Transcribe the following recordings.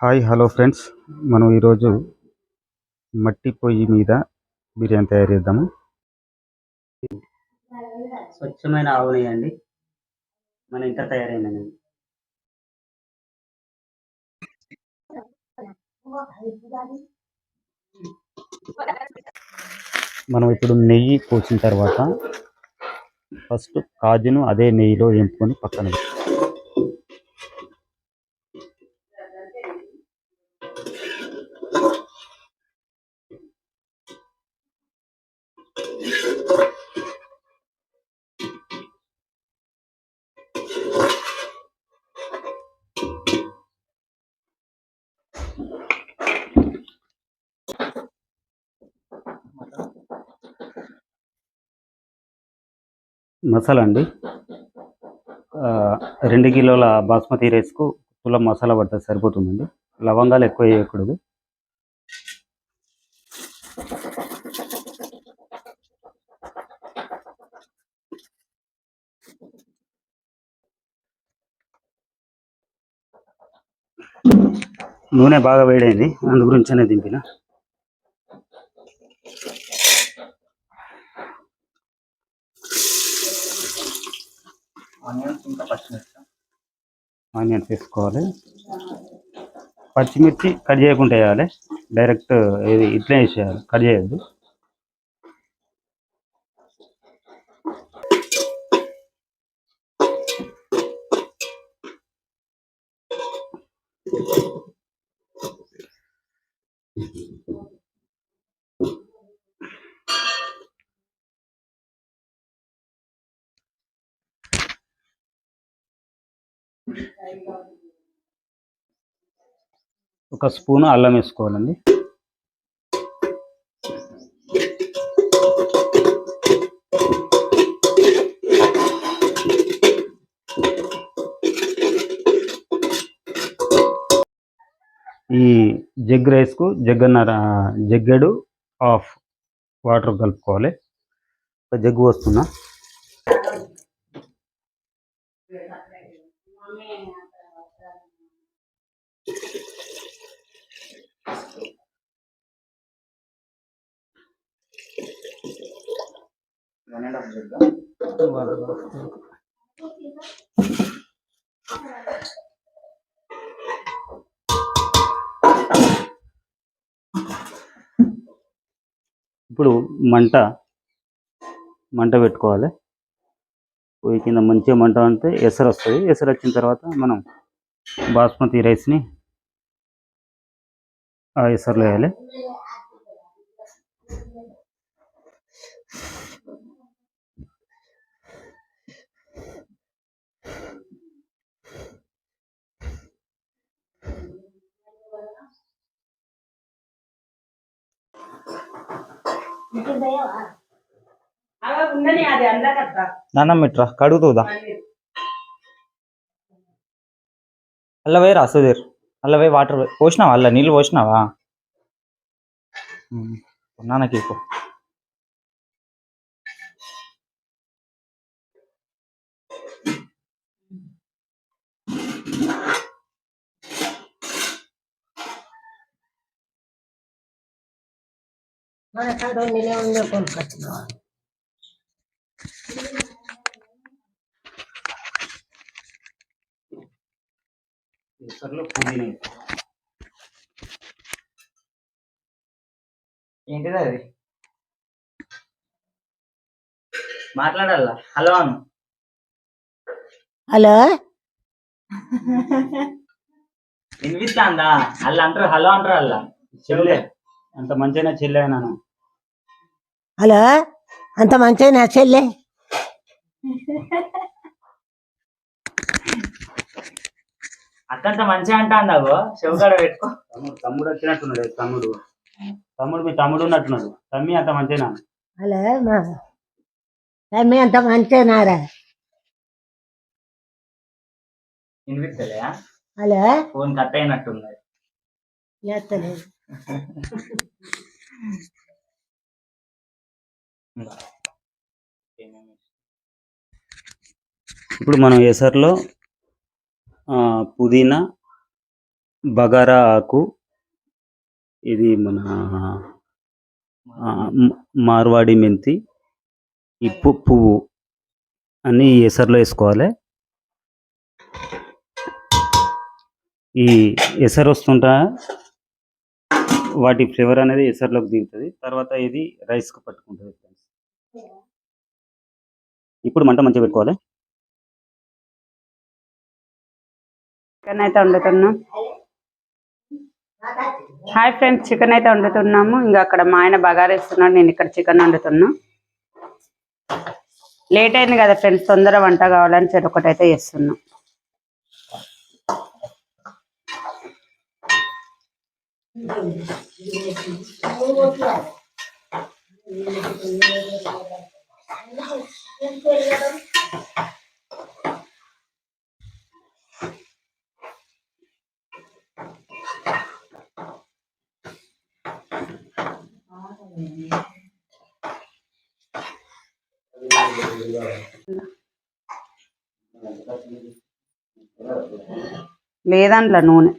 Hi hello friends. మనం ఈరోజు మట్టి పొయ్యి మీద బిర్యానీ తయారు చేద్దాము. స్వచ్ఛమైన ఆవు నెయ్యి అండి మన ఇంట తయారైన నెయ్యి మనం ఇప్పుడు నెయ్యి పోసిన తర్వాత ఫస్ట్ కాజును అదే నెయ్యిలో వేపుకొని పక్కన పెట్టు. మసాలా అండి. ఆ, రెండు కిలోల బాస్మతి రైస్కు తులం మసాలా పడితే సరిపోతుందండి. లవంగాలు ఎక్కువ వేయకూడదు. నూనె బాగా వేడైంది అందు గురించనే దింపిన. ఆనియన్స్ వేసుకోవాలి. పచ్చిమిర్చి కట్ చేయకుండా వేయాలి. డైరెక్ట్ ఇది ఇట్లే వేసేయాలి కట్ చేయొద్దు. ఒక స్పూన్ అల్లం వేసుకోవాలండి. ఈ జగ్ రైస్కు జగ్గన్నర జగ్గెడు ఆఫ్ వాటర్ కలుపుకోవాలి. ఒక జగ్గు వస్తున్నా వన్ అండ్ హాఫ్ ఇప్పుడు మంట మంట పెట్టుకోవాలి. పొయ్యి కింద మంచిగా మంట అంటే ఎసరు వస్తుంది. ఎసరు వచ్చిన తర్వాత మనం బాస్మతి రైస్ని ఆ ఎసరులో వేయాలి. నాన్నమ్మ ఇట్రా కడుగుతుందా? అల్ల పోయి రా సుధీర్ అల్ల పోయి వాటర్ పోసినావా? అల్ల నీళ్ళు పోసినావా? ఉమ్, నాన్నకి మన కాడ నిలే ఉండే కొనుక్కొచ్చినావా ఎసరులో పుదీనా ఏంటిది అది? మాట్లాడాల? హలో అను. హలో? వినిపిస్తాందా? అల్ల అంటారు హలో అంటారు అల్ల. చెల్లె. అంత మంచిగా చెల్లె నాను హలో? అంత మంచిగా చెల్లె? అక్కంత మంచిగా అంటాందాగో చెవుకాడ పెట్టుకో. తమ్ముడు తమ్ముడు వచ్చినట్టున్నాడు తమ్ముడు తమ్ముడు? మీ తమ్ముడు ఉన్నట్టున్నాడు. తమ్మి అంత మంచిగా హలో మా. తమ్మి అంత మంచిగానారా వినిపిస్తలే హలో? ఫోన్ కట్ అయినట్టుంది. చేస్తలేదు ఇప్పుడు మనం ఎసర్లో పుదీనా బగారా ఆకు ఇది మన మార్వాడి మెంతి ఈ పువ్వు అన్నీ ఈ ఎసరులో వేసుకోవాలి. ఈ ఎసరు వస్తుంటా వాటి ఫ్లేవర్ అనేది ఎసర్లోకి దిగుతుంది. తర్వాత ఇది రైస్కి పట్టుకుంటుంది ఫ్రెండ్స్. ఇప్పుడు మంట మంచిగా పెట్టుకోవాలి? చికెన్ అయితే వండుతున్నాం. హాయ్ ఫ్రెండ్స్ చికెన్ అయితే వండుతున్నాము. ఇంకా అక్కడ మా ఆయన బగారేస్తున్నాడు నేను ఇక్కడ చికెన్ వండుతున్నా. లేట్ అయింది కదా ఫ్రెండ్స్ తొందర వంట కావాలని చెరొకటి అయితే చేస్తున్నాం. లేదంట్ల నూనె.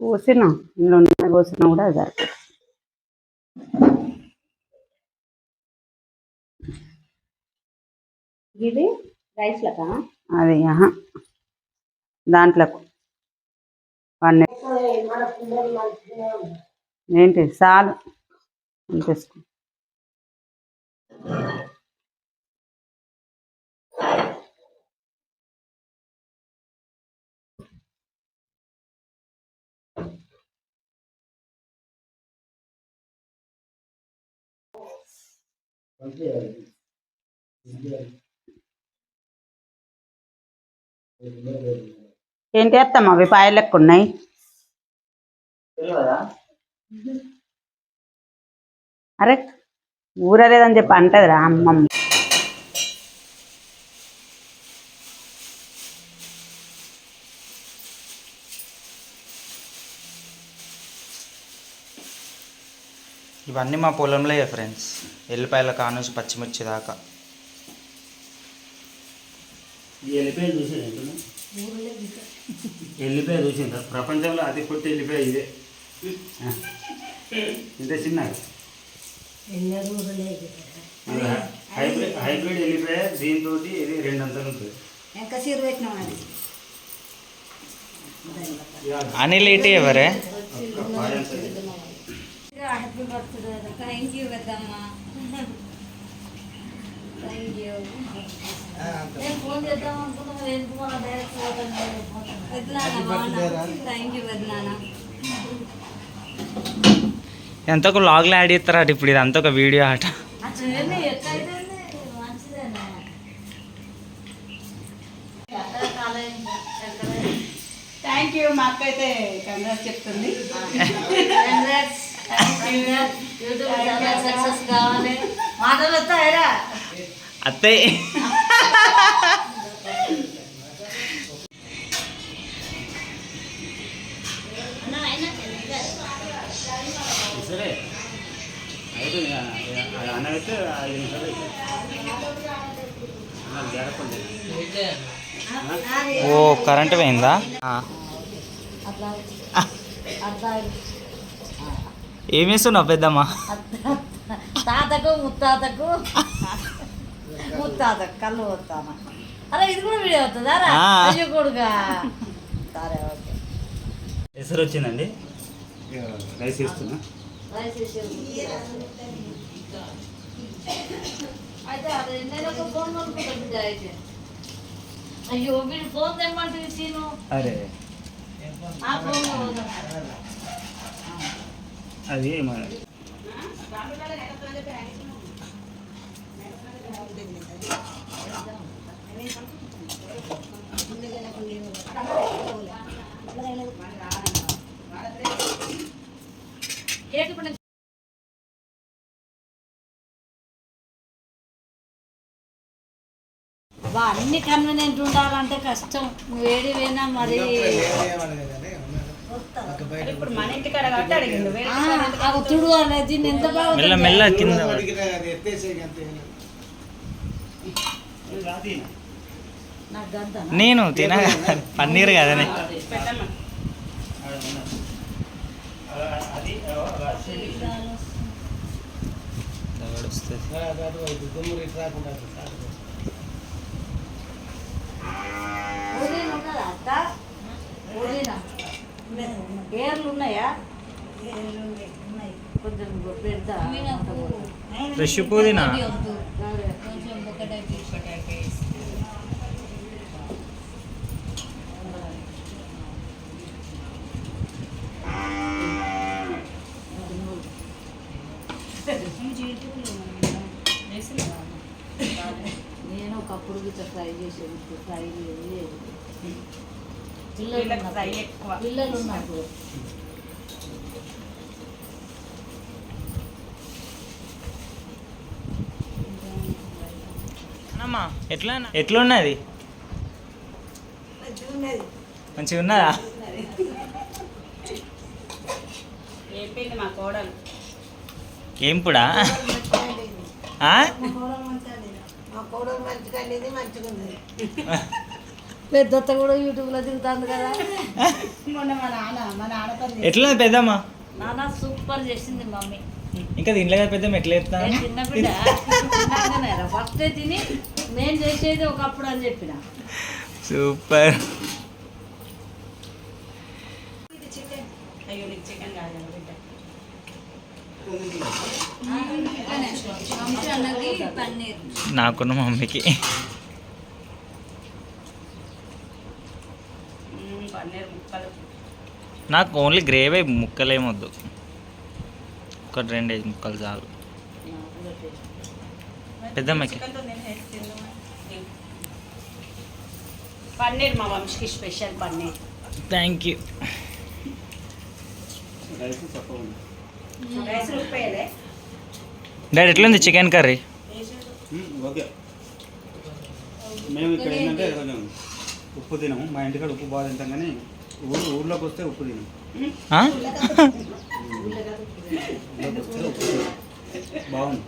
పోసిన ఇందులో నూనె పోసినా కూడా అది సరిపోతుంది. ఇది రైస్ లకా అది దాంట్లో ఏంటి? చాలు. తీసుకో ఏంటి వేస్తాం అవి? పాయలు లెక్క ఉన్నాయి. అరే ఊరలేదని చెప్పి అంటదిరా అమ్మమ్మ. ఇవన్నీ మా పొలంలో ఫ్రెండ్స్. ఎల్లిపాయల కానుంచి పచ్చిమిర్చి దాకా. ఈ ఎల్లిపాయ చూసేది ఎల్లిపాయ చూసిందా ప్రపంచంలో అతి పొట్టి ఎల్లిపాయ ఇదే. ఇంత చిన్న హైబ్రిడ్ హైబ్రిడ్ ఎల్లిపాయ దీంతో ఇది రెండు అంతలు ఉంటుంది. ఇంకా సీరు పెట్టినాం అది. అనిల్ ఇటీ ఎవరే? హ్యాపీ బర్త్డే థ్యాంక్ యూ పెద్దమ్మ థ్యాంక్ యూ నేను ఫోన్ చేద్దాం అనుకున్నా మరి ఎందుకు మన డైరెక్ట్ పెద్దనాన్న థ్యాంక్ యూ పెద్దనాన్న. ఎంతకు లాగ్లో యాడ్ చేస్తారట ఇప్పుడు ఇది అంత ఒక వీడియో ఆట థ్యాంక్ యూ మా అక్క అయితే కంగ్రాట్స్ చెప్తుంది. కావాలి మాటలు వస్తాయరా అత్తే సరే అయిపోయింది అన్న అయితే ఐదు నిమిషాలు అయిపోయింది ఓ కరెంట్ పోయిందా? ఆ. అట్లా అట్లా ఏం వేస్తున్నావు పెద్దమ్మ? తాతకు ముత్తాతకు. ముత్తాతకు కళ్ళు పోతాను అరే ఇది కూడా వీడియో అవుతుందా. అయ్యో కొడుగా సరే ఓకే. ఎసరు వచ్చిందండి? రైస్ ఇస్తున్నా రైస్. అయితే అదే నేను ఒక ఫోన్ కొనుక్కుంటా బిడ్డ అయితే అయ్యో వీడు ఫోన్ తెమ్మంటే సీను. అరే. ఆ ఫోన్ అది మన అన్ని కన్వీనియంట్ ఉండాలంటే కష్టం. ఏడి పోయినా మరి ఇప్పుడు మన ఇంటికాడ కాబట్టి అడిగిండు. వేరే ఆ, ఆ తుడు అనేది దీన్ని ఎంత బాగా మెల్ల మెల్ల కింద పడు. నాకు గంత నేను తిన. పన్నీర్ కదనే. పుదీనా ఏర్లు ఉన్నాయా కొంచెం పెడతా. ఫ్రెష్ పుదీనా? నేను ఒకప్పుడు గిట్ల ఫ్రై చేసేది ఫ్రై లేదు లేదు పిల్లలు ఉన్నప్పుడు- పిల్లలు ఉన్నప్పుడు అమ్మా ఎట్లా ఎట్లున్నది? మంచిగా ఉన్నదా ఏం పుడా? ఆ? పెద్దత్త కూడా యూట్యూబ్లో దిగుతుంది కదా. ఎట్లా పెద్దమ్మా? నాన్న సూపర్ చేసింది మమ్మీ. ఇంకా తినలే కదా పెద్దమ్మ ఎట్లా చెప్తా నేను చిన్న బిడ్డ? ఫస్ట్ తిని నేను చేసేది ఒకప్పుడు అని చెప్పిన. సూపర్. అయ్యో నీకు చికెన్ కాదు కదా బిడ్డ. నాకున్న మమ్మీకి మ్మ్, పన్నీర్ ముక్కలు నాకు ఓన్లీ గ్రేవీ ముక్కలేమొద్దు. ఒక రెండు ఐదు ముక్కలు చాలు. పెద్దమ్మకి. పన్నీర్ మా వంశీకి special paneer. Thank you. Daddy ఎట్లుంది చికెన్ కర్రీ? Hmm, okay. మేము ఇక్కడ ఏంటంటే కొంచెం ఉప్పు తినము. మా ఇంటికాడ ఉప్పు బాగా తింటాం కానీ ఊరు ఊర్లోకి వస్తే ఉప్పు తినం. బాగుంది.